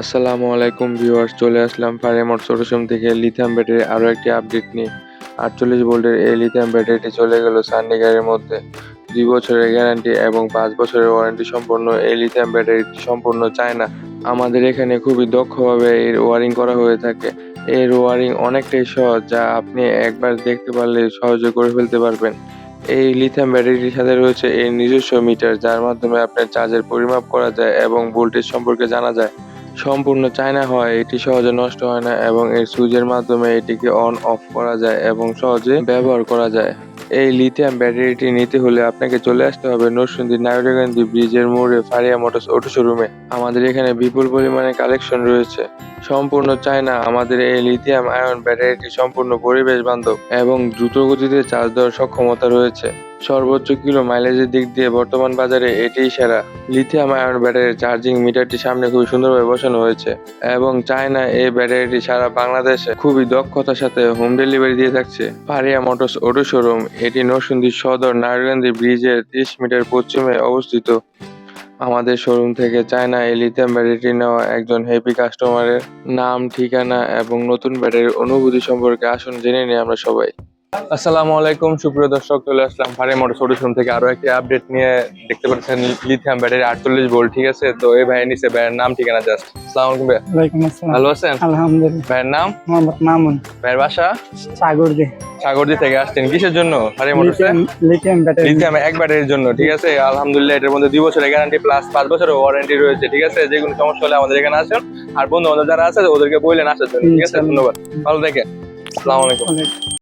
আসসালামু আলাইকুম ভিউয়ার্স, চলে আসলাম ফারেমোট সরুসম থেকে লিথিয়াম ব্যাটারি আরও একটি আপডেট নিয়ে। আটচল্লিশ ভোল্টের এই লিথিয়াম ব্যাটারিটি চলে গেল সান্ডিগারের মধ্যে। দুই বছরের গ্যারান্টি এবং পাঁচ বছরের ওয়ারেন্টি সম্পন্ন এই লিথিয়াম ব্যাটারিটি সম্পূর্ণ চায় না। আমাদের এখানে খুবই দক্ষভাবে এর ওয়ারিং করা হয়ে থাকে। এর ওয়ারিং অনেকটাই সহজ, যা আপনি একবার দেখতে পারলে সহজে করে ফেলতে পারবেন। এই লিথিয়াম ব্যাটারিটির সাথে রয়েছে এর নিজস্ব মিটার যার মাধ্যমে আপনার চার্জের পরিমাপ করা যায় এবং ভোল্টেজ সম্পর্কে জানা যায়। সম্পূর্ণ চায়না হয়, এটি সহজে নষ্ট হয় না এবং এর সুইচের মাধ্যমে এটিকে অন অফ করা যায় এবং সহজে ব্যবহার করা যায়। এই লিথিয়াম ব্যাটারিটি নিতে হলে আপনাকে চলে আসতে হবে নরসিংদী নাগরিকান্দি ব্রিজের মোড়ে ফারিয়া মোটরস অটো শোরুমে আমাদের এখানে বিপুল পরিমাণে কালেকশন রয়েছে। সম্পূর্ণ চায়না। আমাদের এই লিথিয়াম আয়ন ব্যাটারিটি সম্পূর্ণ পরিবেশ বান্ধব এবং দ্রুত গতিতে চার্জ দেওয়ার সক্ষমতা রয়েছে। সর্বোচ্চ কিলো মাইলেজের দিক দিয়ে বর্তমান বাজারে এটিই সেরা। লিথিয়াম আয়ন ব্যাটারির চার্জিং মিটারটি সামনে খুবই সুন্দরভাবে বসানো হয়েছে এবং চায়না এই ব্যাটারিটি সারা বাংলাদেশে খুবই দক্ষতার সাথে হোম ডেলিভারি দিয়ে থাকছে। পারিয়া মোটরস অটো শোরুম, এটি নরসিংদী সদর নারায়ণগঞ্জ ব্রিজের তিরিশ মিটার পশ্চিমে অবস্থিত। আমাদের শোরুম থেকে চায়না এলিতে ব্যাটারিটি নেওয়া একজন হ্যাপি কাস্টমারের নাম, ঠিকানা এবং নতুন ব্যাটারির অনুভূতি সম্পর্কে আসুন জেনে নিই আমরা সবাই। আসসালামু আলাইকুম সুপ্রিয় দর্শক চলে আসলাম ফারে মোটর সলিউশন থেকে আরও একটি আপডেট নিয়ে। দেখতে পাচ্ছেন লিথিয়াম ব্যাটারি আটচল্লিশ ভোল্ট ঠিক আছে? তো এই ভাইয়ের নিচে ভাইয়ের নাম ঠিকানা জাস্ট আসসালামু আলাইকুম ভাই ভালো আছেন? আলহামদুলিল্লাহ। ভাইয়ের নাম? মোহাম্মদ মামুন। ভাইয়ের বাসা? সাগর দি সাগরদি থেকে আসছেন। কিসের জন্য? ফারে মোটরসে লিথিয়াম ব্যাটারি লিথিয়াম এক ব্যাটারির জন্য ঠিক আছে? আলহামদুলিল্লাহ এটার মধ্যে দুই বছরের গ্যারান্টি প্লাস পাঁচ বছরের ওয়ারেন্টি রয়েছে ঠিক আছে? যে কোনো সমস্যা হলে আমাদের এখানে আসেন। আর বন্ধু বান্ধব যারা আছে ওদেরকে বললেন আসার জন্য ঠিক আছে? ধন্যবাদ। ভালো দেখে আসসালামু আলাইকুম।